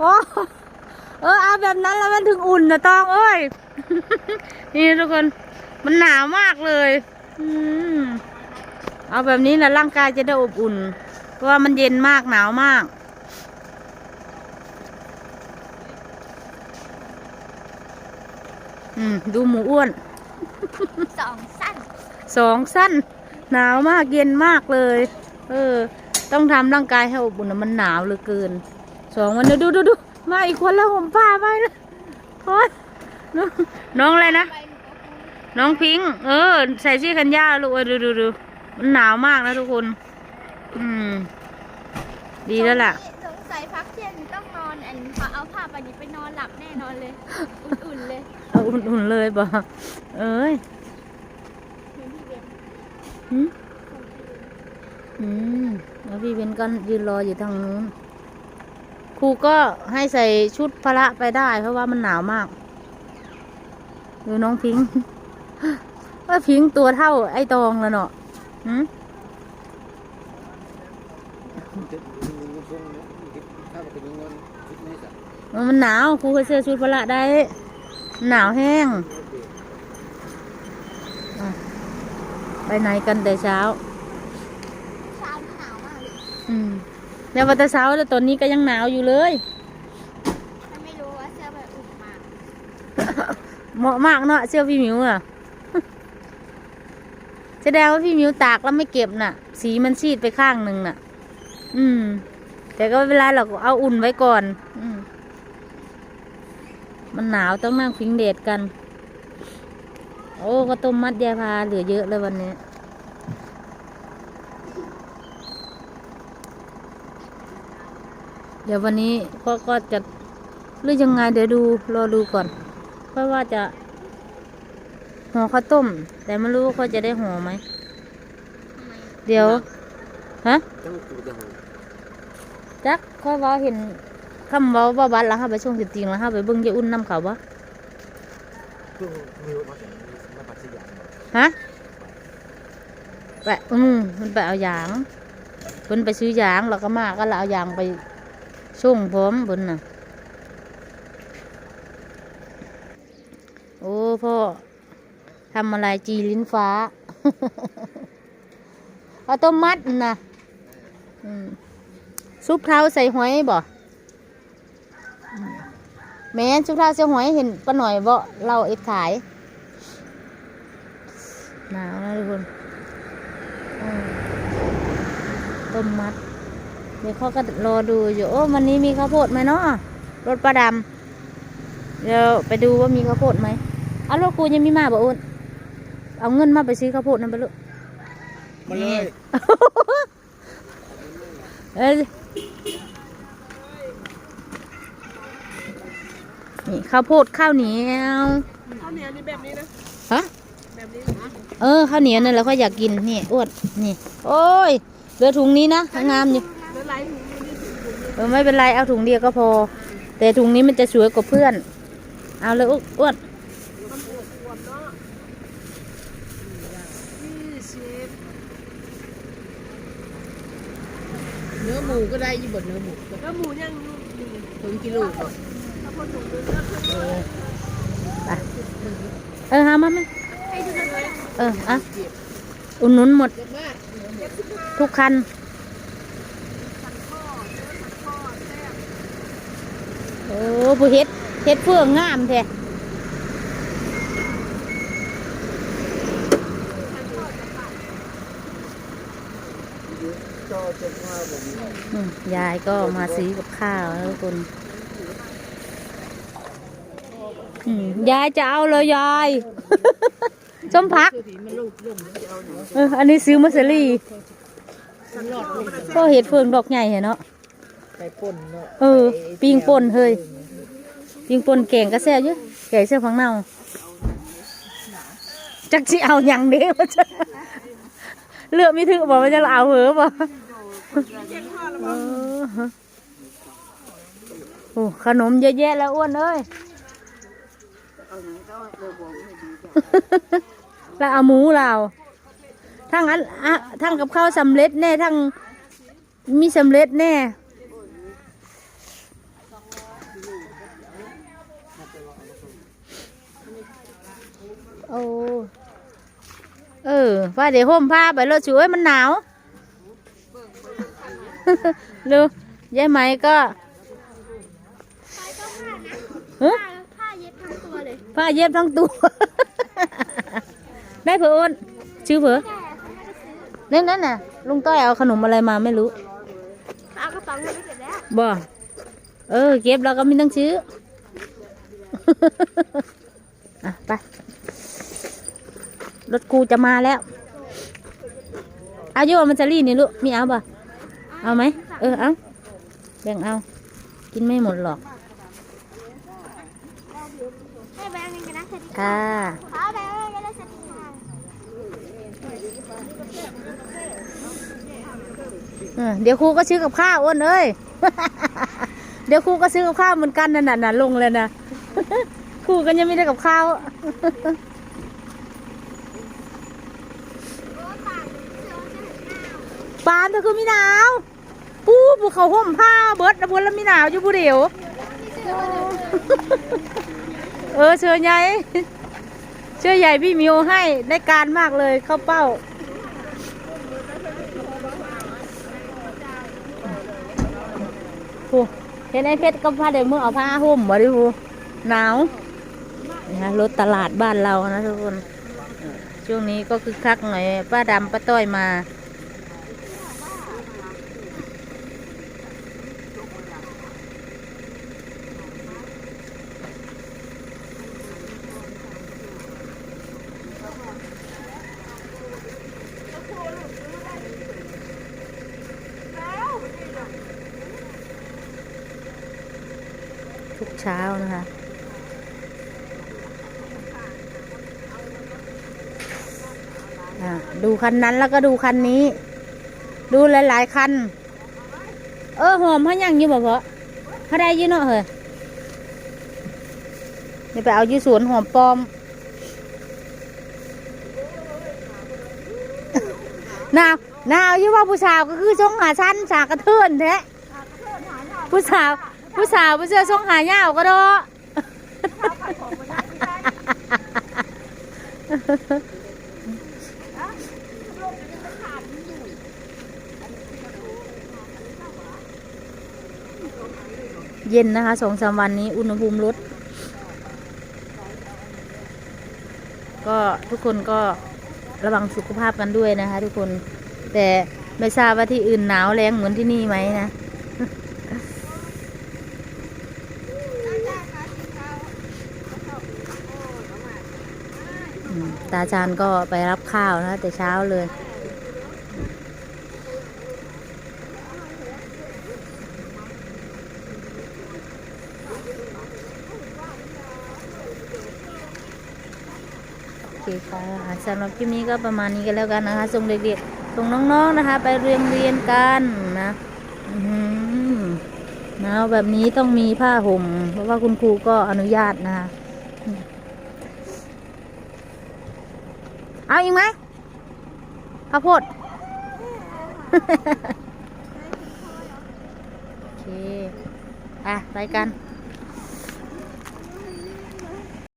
โอ้เออเอาแบบนั้นแล้วมันถึงอุ่นนะตองเอ้ย นี่ทุกคน มันหนาวมากเลย อืมเอาแบบนี้นะร่างกายจะได้อบอุ่น เพราะว่ามันเย็นมากหนาวมากอืมดูหมูอ้วนสองสั้นสองสั้น หนาวมากเย็นมากเลย เออ ต้องทำร่างกายให้อบอุ่นนะมันหนาวเหลือเกิน สองวันเดี๋ยวดูดูดูมาอีกคนแล้วผมป้าไปแล้วโอ๊ยน้องน้องอะไรนะไปหนูก็พูดน้องพิงค์เออ ใส่เสื้อกันยาวลูกเออดูดูดูมันหนาวมากนะทุกคน อืม ดีแล้วล่ะ สงสัยพักเที่ยงต้องนอนอันพอเอาผ้าไปนี้ไปนอนหลับแน่นอนเลย อุ่นๆเลยเอาอุ่นๆเลยบ่เอ้ยเหมือนพี่เบนหืมอืมแล้วพี่เบนก็ยืนรออยู่ทางนู้นค รูก็ให้ใส่ชุดพละไปได้ เพราะว่ามันหนาวมาก ดูน้องพิงค์ว่าพิงค์ตัวเท่าไอ้ตองแล้วเนาะหืมมันหนาวครูเคยเสื้อชุดพละได้ หนาวแห้งอะไปไหนกันแต่เช้าเช้านี่หนาวมากเลยอืม แล้ววันแต่เช้าแต่ตอนนี้ก็ยังหนาวอยู่เลย ถ้าไม่รู้ว่าเสื้อแบบอุ่นมากเหมาะมากเนาะเสื้อพี่หมิวอะ แสดงว่าพี่หมิวตากแล้วไม่เก็บน่ะ สีมันซีดไปข้างหนึ่งน่ะ อืม แต่ก็ไม่เวลาเราก็เอาอุ่นไว้ก่อน อืม มันหนาวต้องนั่งฟิงเดดกัน โอ้ก็ต้มมัดยาพาเหลือเยอะเลยวันนี้ เดี๋ยววันนี้พ่อก็จะหรือยังไงเดี๋ยวดูรอดูก่อนเพราะว่าจะห่อข้าวต้ม แต่ไม่รู้ว่าเขาจะได้ห่อไหมทำไมเดี๋ยวฮะต้องกูจะหาจักค่อยเว่าเห็นคำเว่าว่าบัดแล้วค่ะไปช่วงสิบจริงแล้วค่ะไปเบิ่งยายอุ่นน้ำเขาบ่คือมีมาจากมาปัสยามฮะไปอืมมันไปเอายางเพิ่นไปซื้อยางแล้วก็มาก็แล้วเอายางไป ส่งพร้อมเพิ่นน่ะ โอ้พ่อทำอะไรจีลิ้นฟ้าเอาต้มมัดน่ะซุปเท้าใส่หอยบ่แม่ซุปเท้าใส่หอยเห็นป้าหน่อยบ่เราเอ็ดขายหนาวนะทุกคนอืมต้มมัด เดี๋ยวเขาก็รอดูอยู่โอ้วันนี้มีข้าวโพดไหมเนาะรถประดำเดี๋ยวไปดูว่ามีข้าวโพดไหมเอารถกูยังมีมาบ่อ้นเอาเงินมาไปซื้อข้าวโพดนั่นไปลูกมาเลยเอ้ยนี่ข้าวโพดข้าวเหนียวข้าวเหนียวนี่แบบนี้นะฮะแบบนี้นะเออข้าวเหนียวนั่นแหละเขาอยากกินนี่อ้วนนี่ โอ้ยเหลือถุงนี้นะงามอยู่ แล้วไล่ถุงมือนี่ถุงมือนี่เออไม่เป็นไรเอาถุงเดียวก็พอ แต่ถุงนี้มันจะสวยกว่าเพื่อน เอาเลยอุ๊อ้วนมันอวบอวบเนาะยี่สิบเนื้อหมูก็ได้ยี่บดเนื้อหมูแล้วหมูย่างลูกหนึ่งถึงกิโลก่อนถ้าพอถุงนึงแล้วคือเออหามาไหมให้ดูกันเลยเอออะอุ่นหนุนหมดเยอะมาก ทุกคัน สันข้อเนื้อสันข้อแซ่บ โอ้ผู้เฮ็ดเฮ็ดเฟื่องงามแท้ยายก็มาซื้อกับข้าวแล้วทุกคนยายจะเอาเลยยายส้มพักอันนี้ซื้อมาเซรี่ก็เห็ดเฟืองดอกใหญ่เนาะ ไปป่นเนาะเออปิงป่นเฮ้ยปิงป่นแกงกระแซ่บเยอะแกงเสื้อฟังเน่าจักสิเอาอย่างเดียวจะเลือกไม่ถึงบอกว่าจะเอาเหรอบ่เออโอ้ขนมเยอะแยะแล้วอ้วนเอ้ย แล้วเอาหมูเราทั้งอันอะทั้งกับข้าวสำเร็จแน่ทั้งมีสำเร็จแน่ โอ้เออว่าเดี๋ยวห่มผ้าไปรถช่วยมันหนาวเร็วยายไหมก็ไปก็ผ้านะฮะผ้าผ้าเย็บทั้งตัวเลยผ้าเย็บทั้งตัว ได้เผื่อโอนชื่อเผื่อแต่เขาไม่ได้ซื้อนั่นนั่นน่ะลุงต้อยเอาขนมอะไรมาไม่รู้เอากระเป๋าเงินไปเก็บแล้วบ่เออเก็บแล้วก็มีตั้งชื่ออะไป รถกูจะมาแล้วเอายู่ว่ามันจะรีนี่ลูก มีเอาบ่เอาไหม เออ เอาแบ่งเอา กินไม่หมดหรอกให้แบงค์เงินกันนะสวัสดีค่ะค่ะแบงค์เงินกันนะสวัสดีค่ะเออเดี๋ยวครูก็ซื้อกับข้าวอ้วนเอ้ย เดี๋ยวครูก็ซื้อกับข้าวเหมือนกันนั่นน่ะน่ะลงเลยนะครูกันยังไม่ได้กับข้าว ปานเธอคือมีหนาวปูปูเขาห่มผ้าเบิดแล้วพนแล้วมีหนาวอยู่ผู้เดียวเออเชิญใหญ่เชื่อใหญ่พี่มิวให้ได้การมากเลยเข้าเป้าผูเห็นไอ้เพชรก็พาเดี๋ยวมึงเอาผ้าห่มมาดิผูหนาวนี่ฮะรถตลาดบ้านเรานะทุกคน ช่วงนี้ก็คือคักหน่อยป้าดำป้าต้อยมา ทุกเช้านะคะดูคันนั้นแล้วก็ดูคันนี้ ดูหลายๆคัน เออหอมเขายังอยู่บ่เพาะเขาได้ยี่เนาะเฮ้ยเดี๋ยวไปเอายู่สวนหอมปลอม นาว นาวอยู่ว่าผู้สาวก็คือช่องหาชั้นสากระเทือนแท้ผู้สาว ผู้สาวผู้เสื้อช่องหายาวก็ดอเย็นนะคะสองสามวันนี้อุณหภูมิลดก็ทุกคนก็ระวังสุขภาพกันด้วยนะคะ ทุกคนแต่ไม่ทราบว่าที่อื่นหนาวแรงเหมือนที่นี่ไหมนะ ตาจานก็ไปรับข้าวนะแต่เช้าเลย โอเคค่ะสำหรับคลิปนี้ก็ประมาณนี้กันแล้วกันนะคะ ส่งเด็กๆ ส่งน้องๆนะคะ ไปเรียนเรียนกันนะอื้อหือหนาวแบบนี้ต้องมีผ้าห่ม เพราะว่าคุณครูก็อนุญาตนะคะ เอาอีกไหมข้าวโพดโอเค อะ ไปกัน